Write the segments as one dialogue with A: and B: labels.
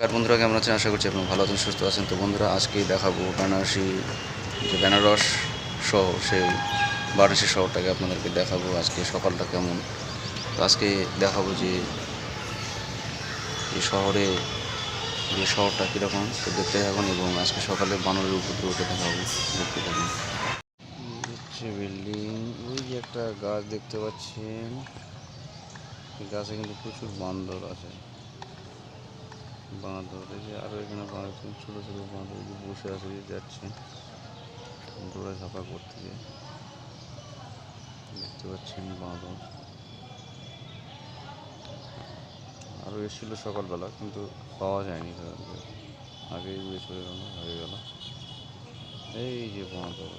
A: কার বন্ধুরা, কেমন আছেন? আশা করছি আপনারা ভালো আছেন, সুস্থ আছেন। তো বন্ধুরা, আজকেই দেখাবো বেনারসি যে বেনারস শহর সেই বারাণসী শহরটাকে আপনাদেরকে দেখাবো, আজকে সকালটা কেমন। তো আজকে দেখাবো যে এই শহরে যে শহরটা কীরকম, তো দেখতে থাকুন এবং আজকে সকালে বানরের উপদ্রবটা দেখাবো, দেখতে থাকুন। বিল্ডিং, ওই যে একটা গাছ দেখতে পাচ্ছেন। গাছে কিন্তু প্রচুর বান্দর আছে। বাঁদর এই যে আরও এখানে বাঁদর ছোটো ছোটো বাঁদর বসে আছে যাচ্ছে দৌড়া ঝাঁপা করতে গিয়ে। দেখতে পাচ্ছেন বাঁদর আরও এসেছিল সকালবেলা, কিন্তু পাওয়া যায়নি। আগেই উড়ে চলে গেল হয়ে গেল। এই যে বাঁদর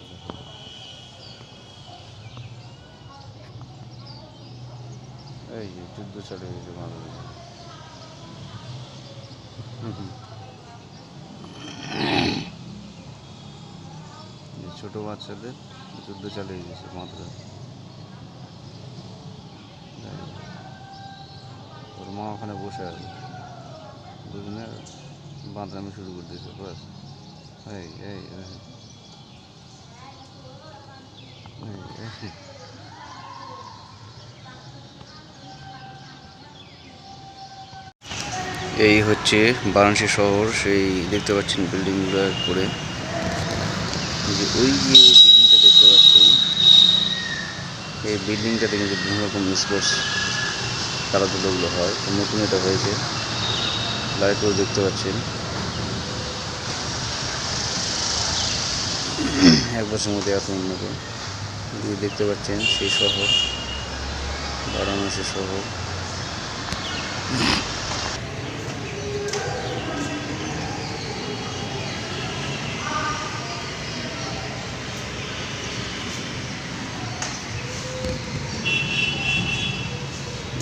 A: এই যে যুদ্ধ চালিয়ে গেছে বাঁদরের এই ছোট বাচ্চাদের যুদ্ধ চালিয়ে গেছে মাত্রা। ওর মা ওখানে বসে আছে। দুজনে বাঁধরামি শুরু করে দিয়েছে, বাস। এই। এই এই। এই, হচ্ছে বারাণসী শহর সেই দেখতে পাচ্ছেন বিল্ডিংগুলোর করে ওই যে বিল্ডিংটা দেখতে পাচ্ছেন এই বিল্ডিংটাতে কিন্তু বিভিন্ন রকম স্পোর্টস খেলাধুলোগুলো হয় নতুন এটা হয়েছে। লাইটও দেখতে পাচ্ছেন। এক বছরের মধ্যে এত উন্নত। দেখতে পাচ্ছেন সেই শহর বারাণসী শহর।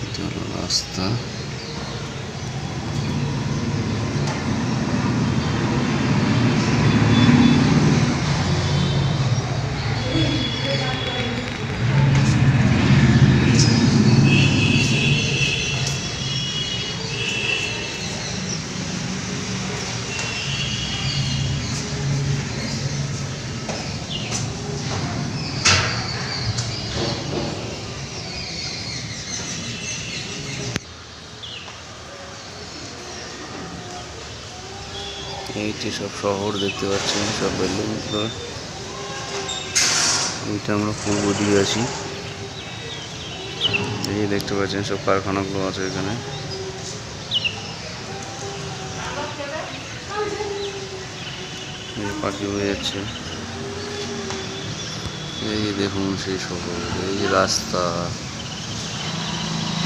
A: এটা হলো রাস্তা। এই যে সব শহর দেখতে পাচ্ছেন, সব বিল্ডিংগুলো এইটা আমরা পূর্ব দিকে আছি। এই দেখতে পাচ্ছেন, সব কারখানাগুলো আছে এখানে। পাখি হয়ে যাচ্ছে। এই দেখুন সেই শহর, এই যে রাস্তা।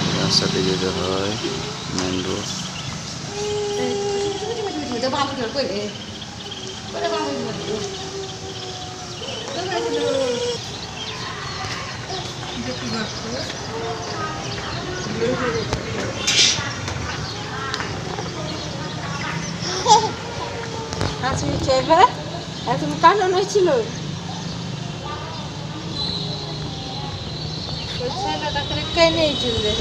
A: এই রাস্তাতে যেতে হয় মেন রোড
B: ওই তো বাবু তুমি চেপে তুমি কারণ হয়েছিল ছেলেটা করে কেনেই চলে